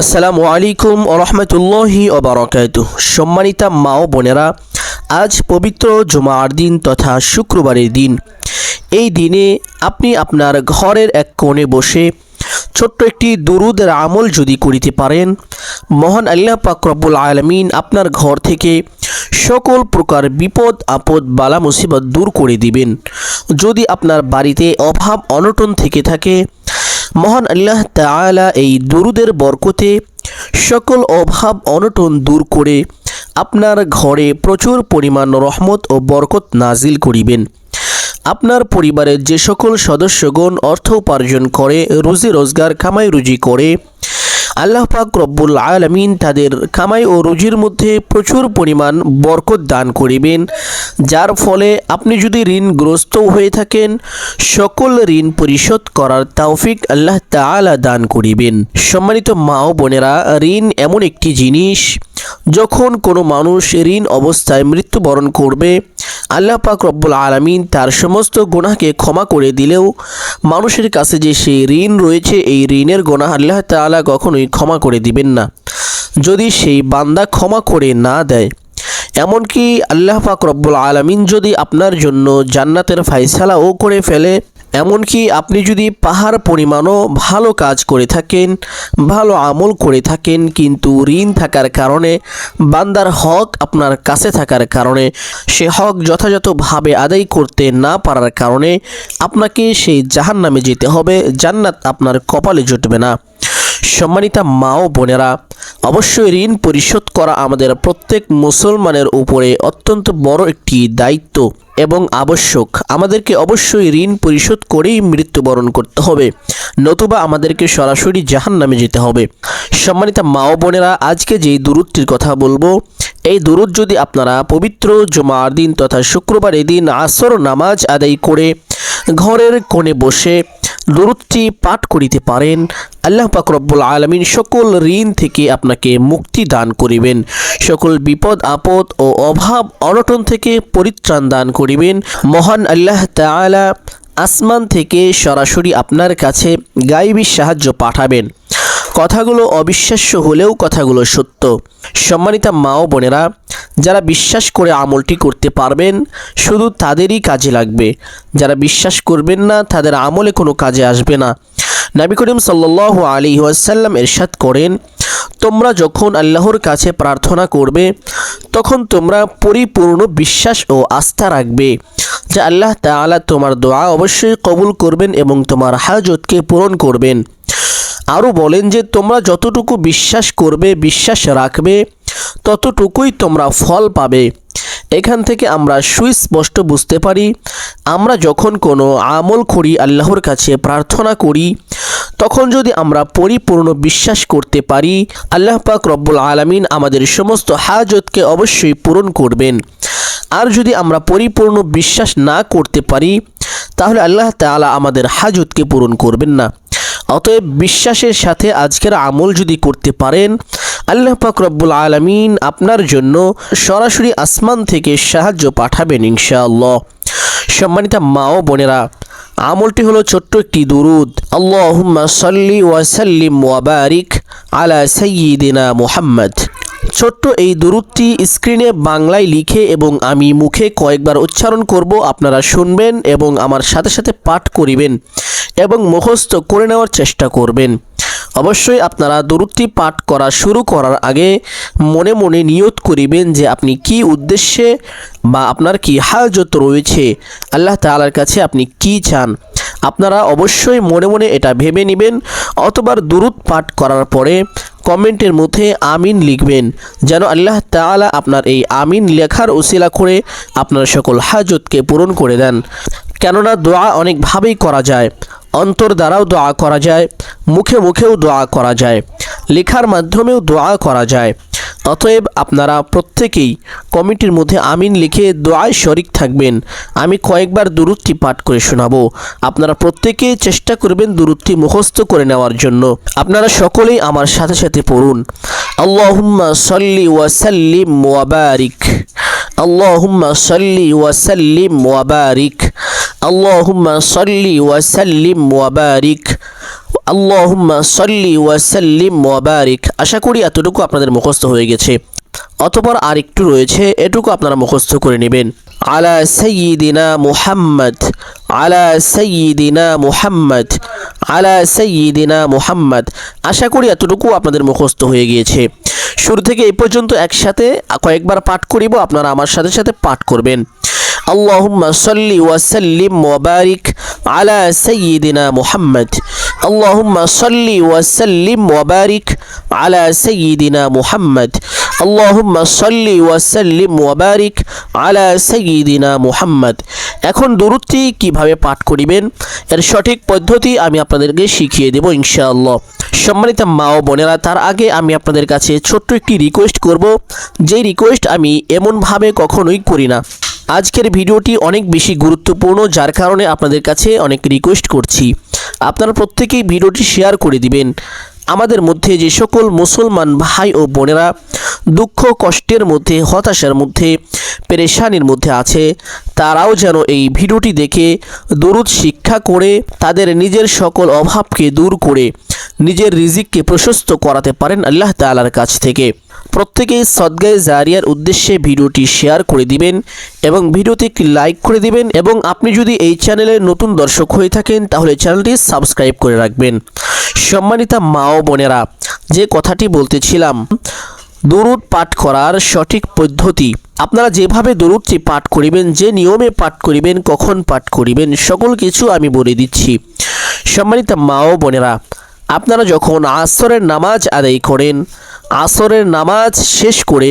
আসসালামু আলাইকুম রহমতুল্লাহি ওবরাকাত সম্মানিতা মা ও বোনেরা, আজ পবিত্র জুমার দিন তথা শুক্রবারের দিন। এই দিনে আপনি আপনার ঘরের এক কোণে বসে ছোট্ট একটি দুরুদের আমল যদি করিতে পারেন, মহান আল্লাহ পাক রব্বুল আলমিন আপনার ঘর থেকে সকল প্রকার বিপদ, আপদ, বালা, মুসিবত দূর করে দিবেন। যদি আপনার বাড়িতে অভাব, অনটন থেকে থাকে মহান আল্লাহ তালা এই দুরুদের বরকতে সকল অভাব অনটন দূর করে আপনার ঘরে প্রচুর পরিমাণ রহমত ও বরকত নাজিল করিবেন। আপনার পরিবারের যে সকল সদস্যগণ অর্থ উপার্জন করে, রুজি রোজগার, কামাই রুজি করে আল্লাহ পাক রব্বুল আলমিন তাদের কামাই ও রুজির মধ্যে প্রচুর পরিমাণ বরকত দান করিবেন। যার ফলে আপনি যদি ঋণগ্রস্ত হয়ে থাকেন, সকল ঋণ পরিশোধ করার তাওফিক আল্লাহ তাআলা দান করিবেন। সম্মানিত মা ও বোনেরা, ঋণ এমন একটি জিনিস, যখন কোনো মানুষ ঋণ অবস্থায় মৃত্যুবরণ করবে আল্লাহ পাক রব্বুল আলমিন তার সমস্ত গোনাকে ক্ষমা করে দিলেও মানুষের কাছে যে সেই ঋণ রয়েছে, এই ঋণের গোনা আল্লাহ তালা কখনোই ক্ষমা করে দিবেন না। যদি সেই বান্দা ক্ষমা করে না দেয়, এমনকি আল্লাহ পাক রব্বুল আলমিন যদি আপনার জন্য জান্নাতের ফাইসালাও করে ফেলে এমনকি আপনি যদি পাহাড় পরিমাণও ভালো কাজ করে থাকেন, ভালো আমল করে থাকেন, কিন্তু ঋণ থাকার কারণে, বান্দার হক আপনার কাছে থাকার কারণে, সে হক যথাযথভাবে আদায় করতে না পারার কারণে, আপনাকে সেই জাহান নামে যেতে হবে, জান্নাত আপনার কপালে জুটবে না। সম্মানিতা মা ও বোনেরা, অবশ্যই ঋণ পরিশোধ করা আমাদের প্রত্যেক মুসলমানের উপরে অত্যন্ত বড় একটি দায়িত্ব এবং আবশ্যক। আমাদেরকে অবশ্যই ঋণ পরিশোধ করেই মৃত্যুবরণ করতে হবে, নতুবা আমাদেরকে সরাসরি জাহান নামে যেতে হবে। সম্মানিতা মা ও বোনেরা, আজকে যেই দূরত্বের কথা বলব, এই দুরুদ যদি আপনারা পবিত্র জুমার দিন তথা শুক্রবারের দিন আসর নামাজ আদায় করে ঘরের কোণে বসে দুরুদটি পাঠ করিতে পারেন। আল্লাহ পাক রব্বুল আলমিন সকল ঋণ থেকে আপনাকে মুক্তি দান করিবেন। সকল বিপদ, আপদ ও অভাব অনটন থেকে পরিত্রাণ দান করিবেন। মহান আল্লাহ তাআলা আসমান থেকে সরাসরি আপনার কাছে গাইবী সাহায্য পাঠাবেন। কথাগুলো অবিশ্বাস্য হলেও কথাগুলো সত্য। সম্মানিতা মা ও বোনেরা যারা বিশ্বাস করে আমলটি করতে পারবেন, শুধু তাদেরই কাজে লাগবে। যারা বিশ্বাস করবেন না, তাদের আমলে কোনো কাজে আসবে না। নবী করিম সাল্লাহ আলী ওয়াসাল্লাম এরশাদ করেন, তোমরা যখন আল্লাহর কাছে প্রার্থনা করবে, তখন তোমরা পরিপূর্ণ বিশ্বাস ও আস্থা রাখবে যে আল্লাহ তাআলা তোমার দোয়া অবশ্যই কবুল করবেন এবং তোমার হাজতকে পূরণ করবেন। আরও বলেন যে, তোমরা যতটুকু বিশ্বাস করবে, বিশ্বাস রাখবে ততটুকুই তোমরা ফল পাবে। এখান থেকে আমরা সুস্পষ্ট বুঝতে পারি, আমরা যখন কোনো আমল করি, আল্লাহর কাছে প্রার্থনা করি, তখন যদি আমরা পরিপূর্ণ বিশ্বাস করতে পারি, আল্লাহ পাক রব্বুল আলমিন আমাদের সমস্ত হাজতকে অবশ্যই পূরণ করবেন। আর যদি আমরা পরিপূর্ণ বিশ্বাস না করতে পারি, তাহলে আল্লাহ তাআলা আমাদের হাজতকে পূরণ করবেন না। অতএব বিশ্বাসের সাথে আজকের আমল যদি করতে পারেন আল্লাহ পাক রব্বুল আলমিন আপনার জন্য সরাসরি আসমান থেকে সাহায্য পাঠাবেন ইনশাআল্লাহ। সম্মানিতা মা ও বোনেরা, আমলটি হলো ছোট্ট একটি দুরুদ। আল্লাহুম্মা সাল্লি ওয়াসাল্লিম ওয়াবারিক আলা সাইয়্যিদিনা মুহাম্মদ। ছোট্ট এই দুরুদটি স্ক্রিনে বাংলায় লিখে এবং আমি মুখে কয়েকবার উচ্চারণ করব, আপনারা শুনবেন এবং আমার সাথে সাথে পাঠ করিবেন এবং মুখস্থ করে নেওয়ার চেষ্টা করবেন। অবশ্যই আপনারা দরুদটি পাঠ করা শুরু করার আগে মনে মনে নিয়ত করিবেন যে আপনি কি উদ্দেশ্যে বা আপনার কি হাজত রয়েছে, আল্লাহ তাআলার কাছে আপনি কি চান। আপনারা অবশ্যই মনে মনে এটা ভেবে নেবেন অতবার দুরুদ পাঠ করার পরে কমেন্টের মধ্যে আমিন লিখবেন, যেন আল্লাহ তাআলা আপনার এই আমিন লেখার ওসিলা করে আপনার সকল হাজতকে পূরণ করে দেন। কেননা দোয়া অনেকভাবেই করা যায়। অন্তর দ্বারাও দোয়া করা যায়, মুখে মুখেও দোয়া করা যায়, লেখার মাধ্যমেও দোয়া করা যায়। অতএব আপনারা প্রত্যেকেই কমিটির মধ্যে আমিন লিখে দোয়ায় শরিক থাকবেন। আমি কয়েকবার দুরুদটি পাঠ করে শোনাবো। আপনারা প্রত্যেকেই চেষ্টা করবেন দুরুদটি মুখস্থ করে নেওয়ার জন্য। আপনারা সকলেই আমার সাথে সাথে পড়ুন। আল্লাহুম্মা সাল্লি ওয়াসাল্লিম ওয়াবারিক আল্লাহুম্মা সাল্লি ওয়াসাল্লিম ওয়াবারিক আল্লাহুম্মা সল্লি ওয়াসাল্লিম ওয়াবারিক আল্লাহুম্মা সল্লি ওয়াসাল্লিম ওয়াবারিক আশা করি এতটুকু আপনাদের মুখস্থ হয়ে গেছে। অতপর আরেকটু রয়েছে, এটুকু আপনারা মুখস্থ করে নেবেন। আলা সঈদিনা মুহাম্মদ, আলা সঈদিনা মুহাম্মদ, আলা সঈদিনা মুহাম্মদ। আশা করি এতটুকু আপনাদের মুখস্থ হয়ে গিয়েছে। শুরু থেকে এই পর্যন্ত একসাথে কয়েকবার পাঠ করিব, আপনারা আমার সাথে সাথে পাঠ করবেন। اللهم صل وسلم وبارك على سيدنا محمد اللهم صل وسلم وبارك على سيدنا محمد اللهم صل وسلم وبارك على سيدنا محمد এখন দরুদটি কিভাবে পাঠ করিবেন এর সঠিক পদ্ধতি আমি আপনাদেরকে শিখিয়ে দেব ইনশাআল্লাহ সম্মানিত মা ও বোনেরা তার আগে আমি আপনাদের কাছে ছোট্ট একটি রিকোয়েস্ট করব যে রিকোয়েস্ট আমি এমনভাবে কখনোই করি না আজকের ভিডিওটি অনেক বেশি গুরুত্বপূর্ণ, যার কারণে আপনাদের কাছে অনেক রিকোয়েস্ট করছি। আপনারা প্রত্যেকেই ভিডিওটি শেয়ার করে দিবেন। আমাদের মধ্যে যে সকল মুসলমান ভাই ও বোনেরা দুঃখ, কষ্টের মধ্যে, হতাশার মধ্যে, পেরেশানির মধ্যে আছে, তারাও যেন এই ভিডিওটি দেখে দরুদ শিক্ষা করে তাদের নিজের সকল অভাবকে দূর করে, নিজের রিজিককে প্রশস্ত করাতে পারেন আল্লাহ তাআলার কাছ থেকে। প্রত্যেকেই সদগায়ে জারিয়ার উদ্দেশ্যে ভিডিওটি শেয়ার করে দিবেন এবং ভিডিওতে একটি লাইক করে দিবেন এবং আপনি যদি এই চ্যানেলের নতুন দর্শক হয়ে থাকেন, তাহলে চ্যানেলটি সাবস্ক্রাইব করে রাখবেন। সম্মানিতা মা ও বোনেরা, যে কথাটি বলতেছিলাম, দরুদ পাঠ করার সঠিক পদ্ধতি। আপনারা যেভাবে দরুদটি পাঠ করিবেন, যে নিয়মে পাঠ করিবেন, কখন পাঠ করিবেন, সকল কিছু আমি বলে দিচ্ছি। সম্মানিত মা ও বোনেরা আপনারা যখন আসরের নামাজ আদায় করেন, আসরের নামাজ শেষ করে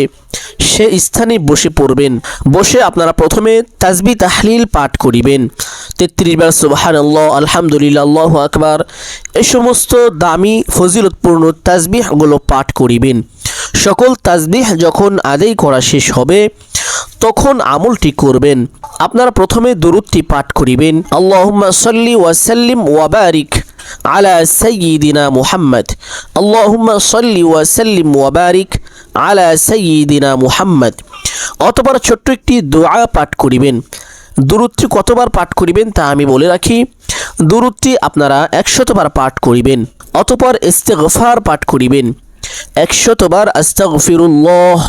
সে স্থানে বসে পড়বেন। বসে আপনারা প্রথমে তাজবি তাহলিল পাঠ করিবেন। তেত্রিশ বার সুবাহান আল্লাহ আলহামদুলিল্লাহ আকবার, এ সমস্ত দামি, ফজিলতপূর্ণ তাজবিহগুলো পাঠ করিবেন। সকল তাজবিহ যখন আদায় করা শেষ হবে তখন আমলটি করবেন। আপনারা প্রথমে দরুদটি পাঠ করিবেন। আল্লাহুম্মা সাল্লি ওয়াসাল্লিম ওয়াবারিক আলা সাইয়িদিনা মুহাম্মদ। আল্লাহুম্মা সাল্লি ওয়াসাল্লিম ওয়াবারিক আলা সাইয়িদিনা মুহাম্মদ। অতপর ছোট্ট একটি দোয়া পাঠ করিবেন। দুরুদটি কতবার পাঠ করিবেন তা আমি বলে রাখি। দুরুদটি আপনারা একশতবার পাঠ করিবেন। অতপর ইস্তেগফার পাঠ করিবেন। একশতবার আস্তাগফিরুল্লাহ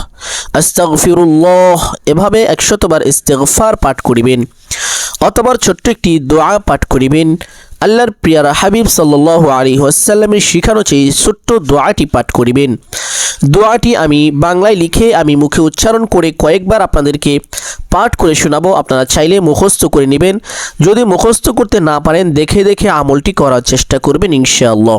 আস্তাগফিরুল্লাহ, এভাবে একশতবার ইস্তেগফার পাঠ করিবেন। অতবার ছোট্ট একটি দোয়া পাঠ করিবেন। আল্লাহর প্রিয়ারা হাবিব সাল্লাহ আলী ওয়াসাল্লামের শিখানো চেয়ে ছোট্ট দোয়াটি পাঠ করিবেন। দোয়াটি আমি বাংলায় লিখে আমি মুখে উচ্চারণ করে কয়েকবার আপনাদেরকে পাঠ করে শোনাবো। আপনারা চাইলে মুখস্থ করে নেবেন। যদি মুখস্থ করতে না পারেন, দেখে দেখে আমলটি করার চেষ্টা করবেন ইনশাআল্লাহ।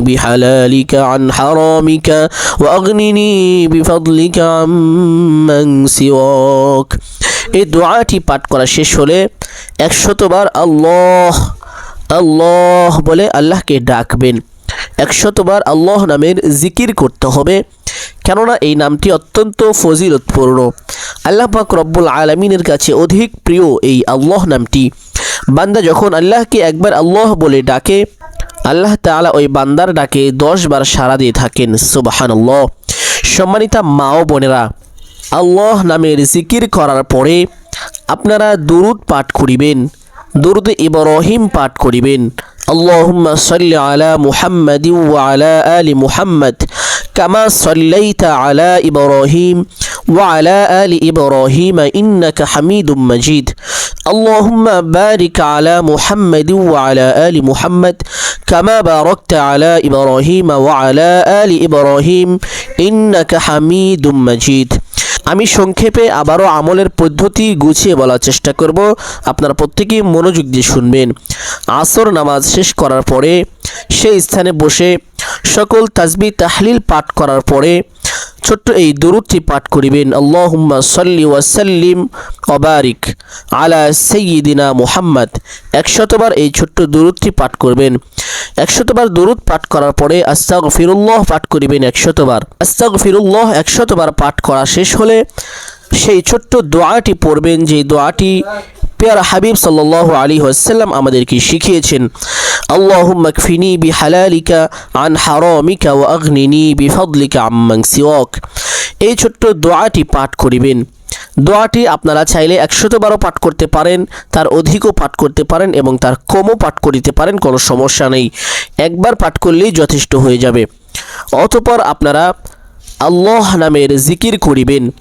بحلالك عن حرامك واغنني بفضلك عمن سواك এই দোয়াটি পাঠ করা শেষ হলে একশতবার আল্লাহ আল্লাহ বলে আল্লাহকে ডাকবেন একশতবার আল্লাহ নামের জিকির করতে হবে কেননা এই নামটি অত্যন্ত ফজিলতপূর্ণ আল্লাহ পাক রব্বুল আলমিনের কাছে অধিক প্রিয় এই আল্লাহ নামটি বান্দা যখন আল্লাহকে একবার আল্লাহ বলে ডাকে আল্লাহ তাআলা ওই বান্দার ডাকে দশ বার সাড়া দিয়ে থাকেন সুবাহান সম্মানিতা মা ও বোনেরা আল্লাহ নামের জিকির করার পরে আপনারা দুরুদ পাঠ করিবেন দুরুদ ইব্রাহিম পাঠ করিবেন اللهم صل على محمد وعلى آل محمد كما صليت على إبراهيم وعلى آل إبراهيم إنك حميد مجيد اللهم بارك على محمد وعلى آل محمد كما باركت على إبراهيم وعلى آل إبراهيم إنك حميد مجيد আমি সংক্ষেপে আবারও আমলের পদ্ধতি গুছিয়ে বলার চেষ্টা করব আপনারা প্রত্যেকেই মনোযোগ দিয়ে শুনবেন আসর নামাজ শেষ করার পরে সেই স্থানে বসে সকল তাজবি তাহলিল পাঠ করার পরে ছোট্ট এই দরুদটি পাঠ করিবেন, আল্লাহুম্মা সাল্লি ওয়াসাল্লিম অবারিক আলা সৈয়িদিনা মুহাম্মদ। একশতবার এই ছোট্ট দরুদটি পাঠ করবেন। একশতবার দরুদ পাঠ করার পরে আস্তাগ ফিরুল্লাহ পাঠ করিবেন একশতবার। আস্তাগ ফিরুল্লাহ একশতবার পাঠ করা শেষ হলে সেই ছোট্ট দোয়াটি পড়বেন, যে দোয়াটি পেয়ার হাবিব সাল্লাল্লাহু আলী ওয়াসাল্লাম আমাদেরকে শিখিয়েছেন। কফিনি বিহালালিকা আন হারামিকা ওয়া আগনিনি বিফদলিকা আম্মান সিওয়াক এই ছোট্ট দোয়াটি পাঠ করিবেন। দোয়াটি আপনারা চাইলে একশতবারও পাঠ করতে পারেন, তার অধিকও পাঠ করতে পারেন এবং তার কমও পাঠ করিতে পারেন, কোনো সমস্যা নেই। একবার পাঠ করলেই যথেষ্ট হয়ে যাবে। অতপর আপনারা আল্লাহ নামের জিকির করিবেন।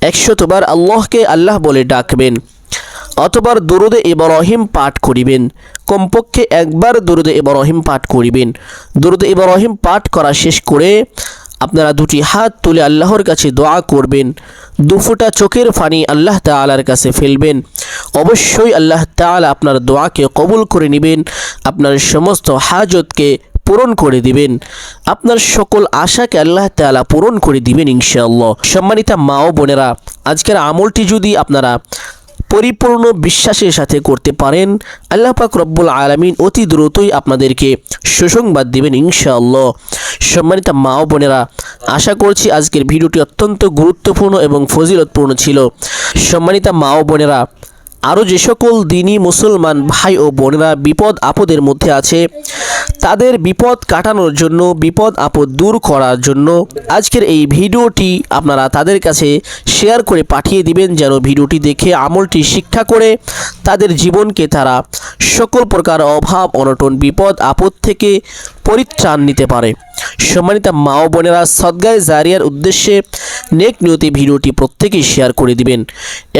একশতবার আল্লাহকে আল্লাহ বলে ডাকবেন। অতবার দুরুদে ইব্রাহিম পাঠ করিবেন। কমপক্ষে একবার দুরুদে ইব্রাহিম পাঠ করিবেন। দুরুদে ইব্রাহিম পাঠ করা শেষ করে আপনারা দুটি হাত তুলে আল্লাহর কাছে দোয়া করবেন। দুফোঁটা চোখের ফানি আল্লাহ তাআলার কাছে ফেলবেন। অবশ্যই আল্লাহ তাআলা আপনার দোয়াকে কবুল করে নেবেন। আপনার সমস্ত হাজতকে পূরণ করে দিবেন। আপনার সকল আশাকে আল্লাহ তাআলা পূরণ করে দিবেন ইনশাআল্লাহ। সম্মানিতা মা ও বোনেরা, আজকের আমলটি যদি আপনারা পরিপূর্ণ বিশ্বাসের সাথে করতে পারেন। আল্লাহ পাক রব্বুল আলমিন অতি দ্রুতই আপনাদেরকে সুসংবাদ দেবেন ইনশাআল্লাহ। সম্মানিত মা ও বোনেরা, আশা করছি আজকের ভিডিওটি অত্যন্ত গুরুত্বপূর্ণ এবং ফজিলতপূর্ণ ছিল। সম্মানিত মা ও বোনেরা আরও যে সকল দিনই মুসলমান ভাই ও বোনেরা বিপদ আপদের মধ্যে আছে তাদের বিপদ কাটানোর জন্য, বিপদ আপদ দূর করার জন্য আজকের এই ভিডিওটি আপনারা তাদের কাছে শেয়ার করে পাঠিয়ে দিবেন, যেন ভিডিওটি দেখে আমলটি শিক্ষা করে তাদের জীবনকে তারা সকল প্রকার অভাব, অনটন, বিপদ, আপদ থেকে পরিত্রাণ নিতে পারে। সম্মানিত মা ও বোনেরা সদ্গায় জারিয়ার উদ্দেশ্যে নেক নিয়তি ভিডিওটি প্রত্যেকেই শেয়ার করে দিবেন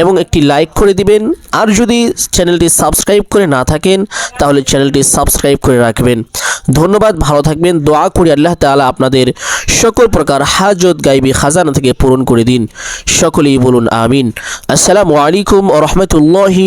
এবং একটি লাইক করে দিবেন। আর যদি চ্যানেলটি সাবস্ক্রাইব করে না থাকেন, তাহলে চ্যানেলটি সাবস্ক্রাইব করে রাখবেন। ধন্যবাদ, ভালো থাকবেন, দোয়া করি আল্লাহ তাআলা আপনাদের সকল প্রকার হাজত গাইবি খাজানা থেকে পূরণ করে দিন। সকলেই বলুন আমিন। আসসালামু আলাইকুম ও রহমতুল্লাহি